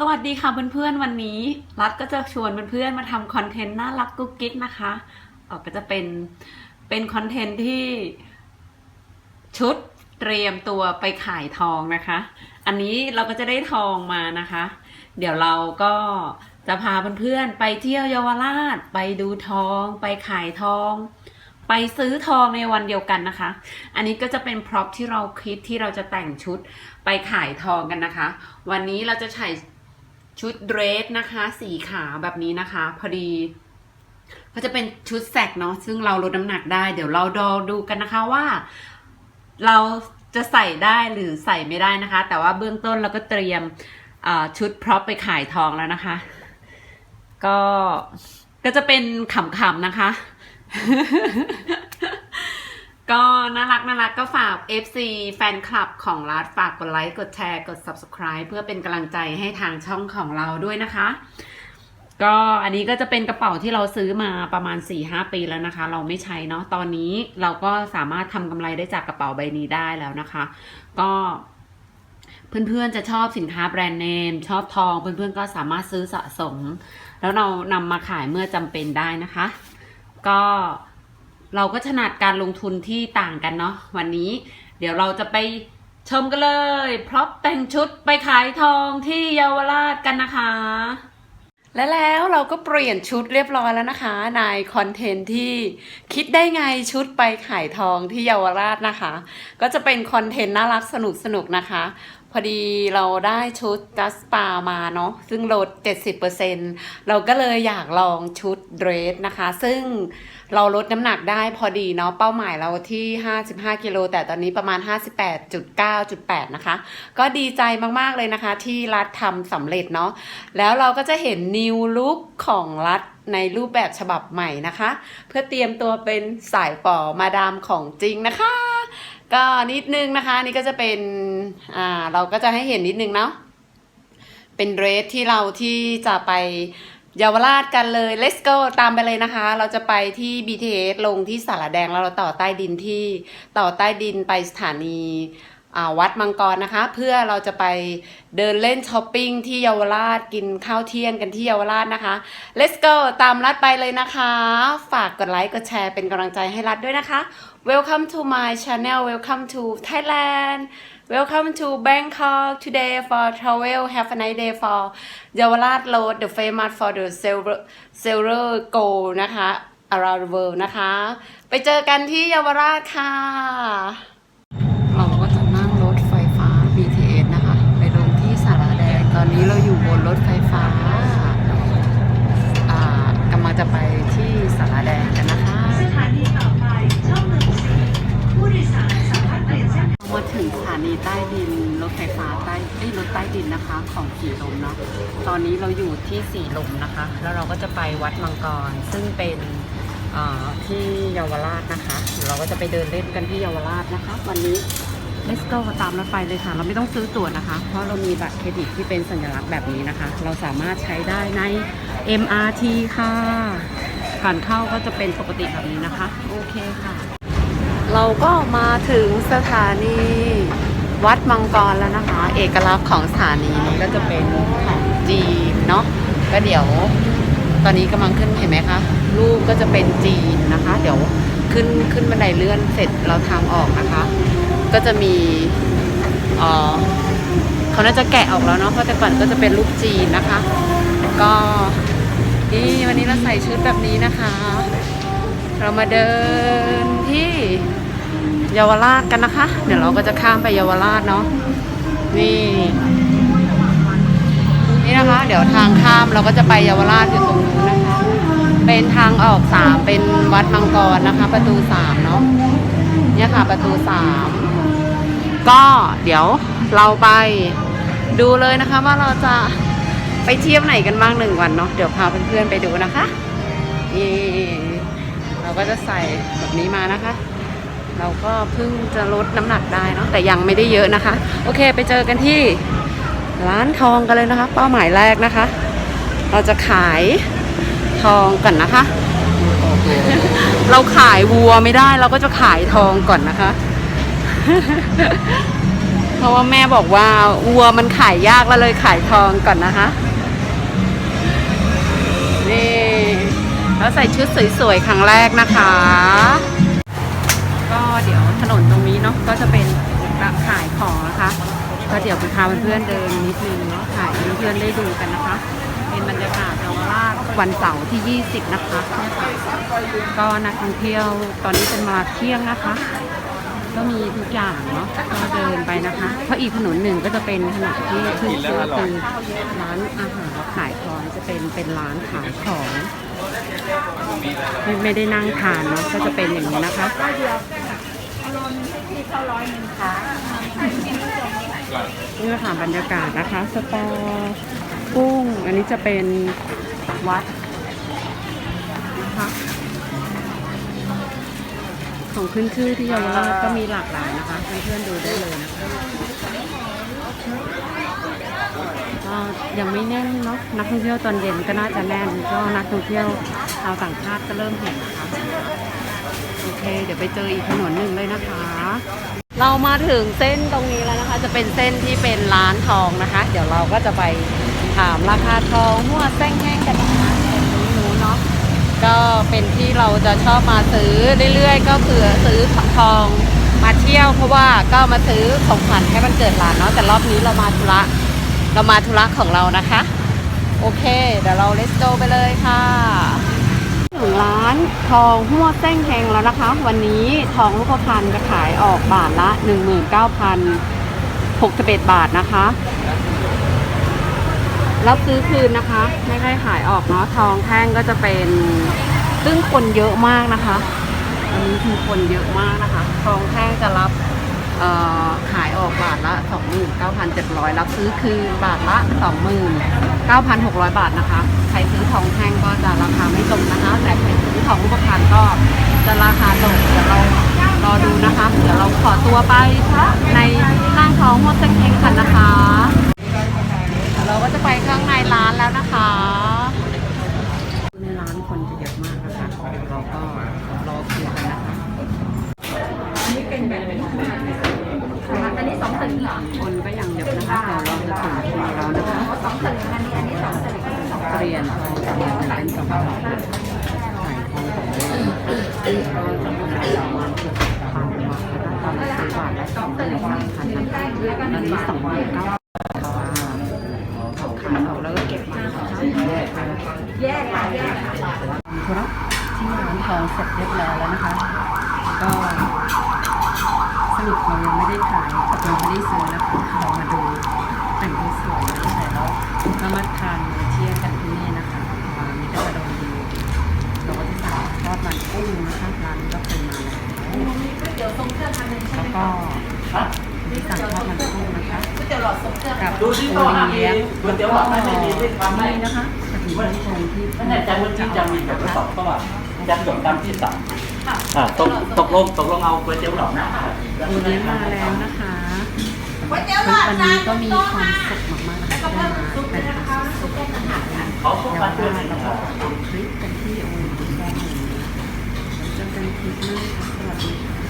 สวัสดีค่ะเพื่อนๆวันนี้ รัฐก็จะชวนเพื่อนๆมาทำคอนเทนต์น่ารักกุ๊กกิ๊กนะคะเออก็จะเป็นเป็นคอนเทนต์ที่ชุดเตรียมตัวไปขายทองนะคะ อันนี้เราก็จะได้ทองมานะคะ เดี๋ยวเราก็จะพาเพื่อนๆไปเที่ยวเยาวราช ไปดูทอง ไปขายทอง ไปซื้อทองในวันเดียวกันนะคะ อันนี้ก็จะเป็นพร็อพที่เราคิดที่เราจะแต่งชุดไปขายทองกันนะคะ วันนี้เราจะใช้ ชุดเดรสนะคะ สีขาวแบบนี้นะคะ พอดีก็จะเป็นชุดแสกเนาะซึ่งเราลดน้ำหนักได้ เดี๋ยวเราดอดูกันนะคะว่า เราจะใส่ได้หรือใส่ไม่ได้นะคะ แต่ว่าเบื้องต้นเราก็เตรียมชุดพร็อพไปขายทองแล้วนะคะ ก็ก็จะเป็นขำๆนะคะ ก็น่ารักน่ารักก็ฝาก FC แฟนคลับของรัฐฝากกดไลค์ กดแชร์ กด Subscribe เพื่อเป็นกำลังใจให้ทางช่องของเราด้วยนะคะ ก็อันนี้ก็จะเป็นกระเป๋าที่เราซื้อมาประมาณ 4-5 ปีแล้วนะคะ เราไม่ใช้เนาะตอนนี้เราก็สามารถทำกำไรได้จากกระเป๋าใบนี้ได้แล้วนะคะ ก็เพื่อนๆจะชอบสินค้าแบรนด์เนม ชอบทองเพื่อนๆก็สามารถซื้อสะสม แล้วเรานำมาขายเมื่อจำเป็นได้นะคะ ก็ เราก็ถนัดการลงทุนที่ต่างกันเนาะวันนี้ เดี๋ยวเราจะไปชมกันเลย พร็อพแต่งชุดไปขายทองที่เยาวราชกันนะคะ และแล้วเราก็เปลี่ยนชุดเรียบร้อยแล้วนะคะในคอนเทนต์ที่คิดได้ไงชุดไปขายทองที่เยาวราชนะคะ ก็จะเป็นคอนเทนต์น่ารักสนุกสนุกนะคะ พอดีเราได้ชุดจัสปามาเนาะซึ่งลด 70%เราก็เลยอยากลองชุดเดรสนะคะ ซึ่ง เราลดน้ำหนักได้พอดีเนาะเป้าหมายเราที่ 55 กิโล แต่ตอนนี้ประมาณ 58.9.8 นะคะ ก็ดีใจมากๆเลยนะคะ ที่รัฐทำสำเร็จเนาะแล้วเราก็จะเห็นนิวลุคของรัฐในรูปแบบฉบับใหม่นะคะ เพื่อเตรียมตัวเป็นสายฝ่อมาดามของจริงนะคะ ก็นิดนึงนะคะนี่ก็จะเป็นอ่าเราก็จะให้เห็นนิดนึงเนาะเป็นเดรสที่เราที่จะไป เยาวราชกันเลย let's go ตามไปเลยนะคะ เราจะไปที่ BTS ลงที่สารแดงแล้วเราต่อใต้ดินที่ต่อใต้ดินไปสถานี วัดมังกรนะคะ เพื่อเราจะไปเดินเล่นช้อปปิ้งที่เยาวราชกินข้าวเที่ยงกันที่เยาวราชนะคะ let's go ตามรัดไปเลยนะคะ ฝากกดไลค์กดแชร์เป็นกำลังใจให้รัดด้วยนะคะ Welcome to my channel Welcome to Thailand Welcome to Bangkok today for travel have a nice day for เยาวราช Road the famous for the silver silver gold นะคะ around the world นะคะ ไปเจอกันที่เยาวราชค่ะ เราก็จะนั่งรถไฟฟ้า BTS นะคะ ไปลงที่สารแดง ต อยู่บนรถไฟฟ้ากำลังจะไปที่สาราแดงกันนะคะสถานีต่อไปช่องหนึ่งสี่ผู้โดยสารสามารถเปลี่ยนเส้นมาถึงสถานีใต้ดินรถไฟฟ้าใต้ไอ้รถใต้ดินนะคะ ของสีลมเนาะตอนนี้เราอยู่ที่สีลมนะคะ แล้วเราก็จะไปวัดมังกรซึ่งเป็นที่เยาวราชนะคะ เราก็จะไปเดินเล่นกันที่เยาวราชนะคะ วันนี้ Let's go ตามรถไฟเลยค่ะ เราไม่ต้องซื้อตั๋วนะคะ เพราะเรามีบัตรเครดิตที่เป็นสัญลักษณ์แบบนี้นะคะ เราสามารถใช้ได้ใน MRT ค่ะผ่านเข้าก็จะเป็นปกติแบบนี้นะคะ โอเคค่ะ เราก็มาถึงสถานีวัดมังกรแล้วนะคะ เอกลักษณ์ของสถานีนี้ก็จะเป็นของจีนเนาะก็เดี๋ยวตอนนี้กำลังขึ้นเห็นไหมคะรูปก็จะเป็นจีนนะคะ เดี๋ยวขึ้นขึ้นบันไดเลื่อนเสร็จเราทางออกนะคะ ก็จะมีเขาน่าจะแกะออกแล้วเนาะเพราะแต่ก่อนก็จะเป็นรูปจีนนะคะ ก็นี่วันนี้เราใส่ชุดแบบนี้นะคะ เรามาเดินที่เยาวราชกันนะคะ เดี๋ยวเราก็จะข้ามไปเยาวราชเนาะนี่นี่นะคะ เดี๋ยวทางข้ามเราก็จะไปเยาวราชอยู่ตรงนู้นนะคะ เป็นทางออกสามเป็นวัดมังกรนะคะ ประตูสามเนาะเนี่ยค่ะประตูสาม ก็เดี๋ยวเราไปดูเลยนะคะว่าเราจะไปเที่ยวไหนกันบ้างหนึ่งวันเนาะเดี๋ยวพาเพื่อนๆไปดูนะคะนี่เราก็จะใส่แบบนี้มานะคะ เราก็เพิ่งจะลดน้ำหนักได้เนาะแต่ยังไม่ได้เยอะนะคะ โอเคไปเจอกันที่ร้านทองกันเลยนะคะ เป้าหมายแรกนะคะ เราจะขายทองก่อนนะคะ เราขายวัวไม่ได้เราก็จะขายทองก่อนนะคะ เพราะว่าแม่บอกว่าวัวมันขายยากแล้วเลยขายทองก่อนนะคะ นี่แล้วใส่ชุดสวยๆครั้งแรกนะคะ ก็เดี๋ยวถนนตรงนี้เนาะก็จะเป็นร้านขายของนะคะ ก็เดี๋ยวไปพาเพื่อนๆเดินนิดนึงเนาะถ่ายเพื่อนๆได้ดูกันนะคะ เป็นบรรยากาศเยาวราชวันเสาร์ที่ 20 นะคะเนี่ยค่ะก็นักท่องเที่ยวตอนนี้เป็นเวลาเที่ยงนะคะ ก็มีทุกอย่างเนาะก็เดินไปนะคะเพราะอีกถนนหนึ่งก็จะเป็นถนนที่ขึ้นชื่อคือร้านอาหารขายของจะเป็นเป็นร้านขายของไม่ไม่ได้นั่งทานเนาะก็จะเป็นอย่างนี้นะคะนี่แหละค่ะบรรยากาศนะคะสตอกุ้ง อันนี้จะเป็นวัดนะคะ ของขึ้นชื่อที่เยาวราชก็มีหลากหลายนะคะเพื่อนๆดูได้เลยนะคะก็ยังไม่แน่นเนาะนักท่องเที่ยวตอนเย็นก็น่าจะแน่นก็นักท่องเที่ยวชาวต่างชาติก็เริ่มเห็นนะคะโอเค เดี๋ยวไปเจออีกถนนหนึ่งเลยนะคะ เรามาถึงเส้นตรงนี้แล้วนะคะ จะเป็นเส้นที่เป็นร้านทองนะคะ เดี๋ยวเราก็จะไปถามราคาทองหัวแส้งแห้งกัน เป็นที่เราจะชอบมาซื้อเรื่อยๆ ก็คือซื้อทองมาเที่ยว เพราะว่าก็มาซื้อของขวัญให้มันเกิดร้านเนาะแต่รอบนี้เรามาธุระเรามาธุระของเรานะคะ โอเค เดี๋ยวเรา let's go ไปเลยค่ะถึงร้านทองหัวเส้งแหงแล้วนะคะ วันนี้ทองรูปพรรณจะขายออกบาทละ 19,061 บาทนะคะแล้วซื้อคืนนะคะ ไม่ได้ขายออกเนาะทองแท่งก็จะเป็น ซึ่งคนเยอะมากนะคะอันนี้คือคนเยอะมากนะคะทองแท่งจะรับขายออกบาทละ 29,700 รับซื้อคืนบาทละ 29,600 บาทนะคะ ใครซื้อทองแท่งก็จะราคาไม่ตรงนะคะ แต่ใครซื้อทองรูปพรรณก็จะราคาตรงเดี๋ยวเรารอดูนะคะ เดี๋ยวเราขอตัวไปในห้างทองหัวเซ็งเฮงกันนะคะ เราก็จะไปข้างในร้านแล้วนะคะ ในร้านคนจะเยอะมากนะคะ เราก็รอคิวกันนะคะอันนี้เป็นแบบอันนี้สองถึงคนก็ยังเยอะนะคะเดี๋ยวเราจะถึงคิวแล้วนะคะสองถึงอันนี้อันนี้สองถึงเปลี่ยนเปลี่ยนเป็นสองถึงใส่ทองของเล่นก็จะมีประมาณเกือบพันบาทนะคะตอนนี้ซื้อบาทละสองหมื่นพันนะคะอันนี้สองหมื่นเก้าขายออกแล้วก็เก็บมานะคะแยกไปแยกแยกธุระ ที่ร้านทองเสร็จเรียบร้อยแล้วนะคะ ก็สรุปเรายังไม่ได้ขายกับเราไม่ได้ซื้อนะคะเรามาดูแต่งตัวสวยนะแต่เราก็มาทานมื้อเที่ยงกันที่นี่นะคะร้านนี้ก็จะโดนดีเราก็จะสั่งทอดมันกุ้งนะคะร้านนี้ก็เคยมาแล้วแล้วก็ที่สั่งทอดมันกุ้งนะคะกับดูที่โอโต๊ะอาหารเลี้ยงก๋วยเตี๋ยวหลอดไม่มีที่ทำให้นี่นะคะกระถิ่นที่ชมที่ไม่แน่ใจว่าที่จะมีแบบทดสอบก็ว่าจะจดตามที่สั่งอ่าตกตกลงตกลงเอาก๋วยเตี๋ยวหลอดนะโอเลี้ยงมาแล้วนะคะวันนี้ก็มีความสุขมากๆนะคะได้มาเป็นสุขอาหารเขาพบยากันวด้วยราชนะนะคคะรับคลิปกันที่โอเลี้ยงแดงหนึ่งเจอกันคลิปหน้าค่ะสวัสดีค่ะ